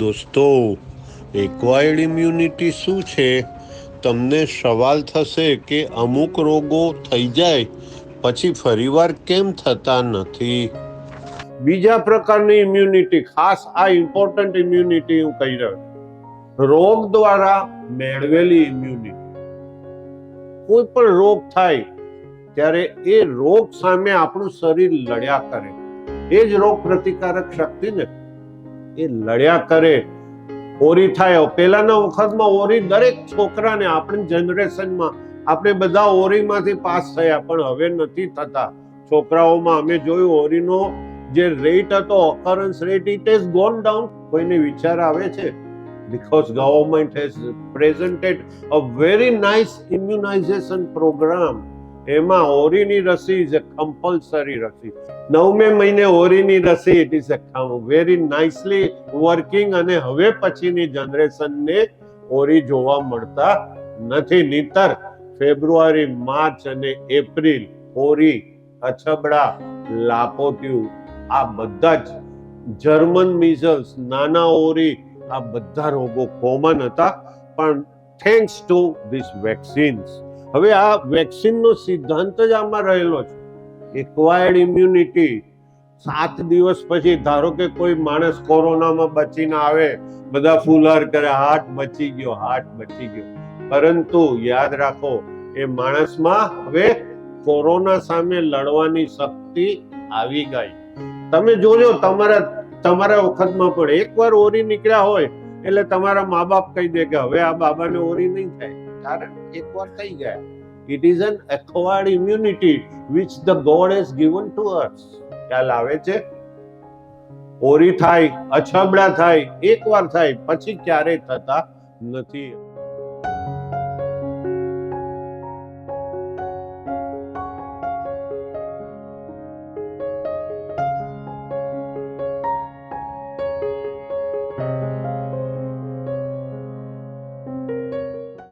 દોસ્તો acquired immunity શું છે? તમને સવાલ થશે કે અમુક રોગો થઈ જાય, પછી ફરીવાર કેમ થતા નથી? બીજા પ્રકારની ઇમ્યુનિટી ખાસ આ ઇમ્પોર્ટન્ટ ઇમ્યુનિટી હું કહી રહ્યો રોગ દ્વારા મેળવેલી ઇમ્યુનિટી કોઈ પણ રોગ થાય, ત્યારે એ રોગ સામે આપણું શરીર લડ્યા કરે. એ જ રોગ પ્રતિકારક શક્તિ ને એ લડ્યા કરે, ઓરી થાય. પહેલાના વખતમાં ઓરી દરેક છોકરાને આપણી જનરેશનમાં આપણે બધા ઓરીમાંથી પાસ થયા, પણ હવે નથી થતા. છોકરાઓમાં અમે જોયું, ઓરીનો જે રેટ હતો occurrence rate it is gone down કોઈને વિચાર આવે છે? Because government has presented a very nice immunisation program. એમાં હોરીની રસી ઇઝ અ કમ્પલસરી રસી. નવમે મહિને હોરીની રસી it is a very nicely working અને હવે પછીની જનરેશનને હોરી જોવા મળતા નથી. નીતર ફેબ્રુઆરી, માર્ચ અને એપ્રિલ હોરી અછબડા લાપોતિયું આ બધા જ જર્મન મિઝલ્સ નાના ઓરી, આ બધા રોગો કોમન હતા. પણ થેન્ક્સ ટુ ધીસ વેક્સિન્સ હવે આ વેક્સિનનો સિદ્ધાંત જ આમાં રહેલો છે. એક્વાયર્ડ ઇમ્યુનિટી સાત દિવસ પછી, ધારો કે કોઈ માણસ કોરોનામાં બચીને આવે, બધા ફૂલહાર કરે હાર્ટ બચી ગયો હાર્ટ બચી ગયો. પરંતુ યાદ રાખો, એ માણસમાં હવે કોરોના સામે લડવાની શક્તિ આવી ગઈ. તમે જોજો, તમારા તમારા વખતમાં પણ એકવાર ઓરી નીકળ્યા હોય, એટલે તમારા મા બાપ કહી દે કે, હવે આ બાબાને ઓરી નહીં થાય. કારણ એકવાર થઈ ગયા. It is an awkward immunity which the God has given to earth ખ્યાલ આવે છે? ઓરી થાય અછબડા થાય, એકવાર થાય, પછી ક્યારેય થતા નથી.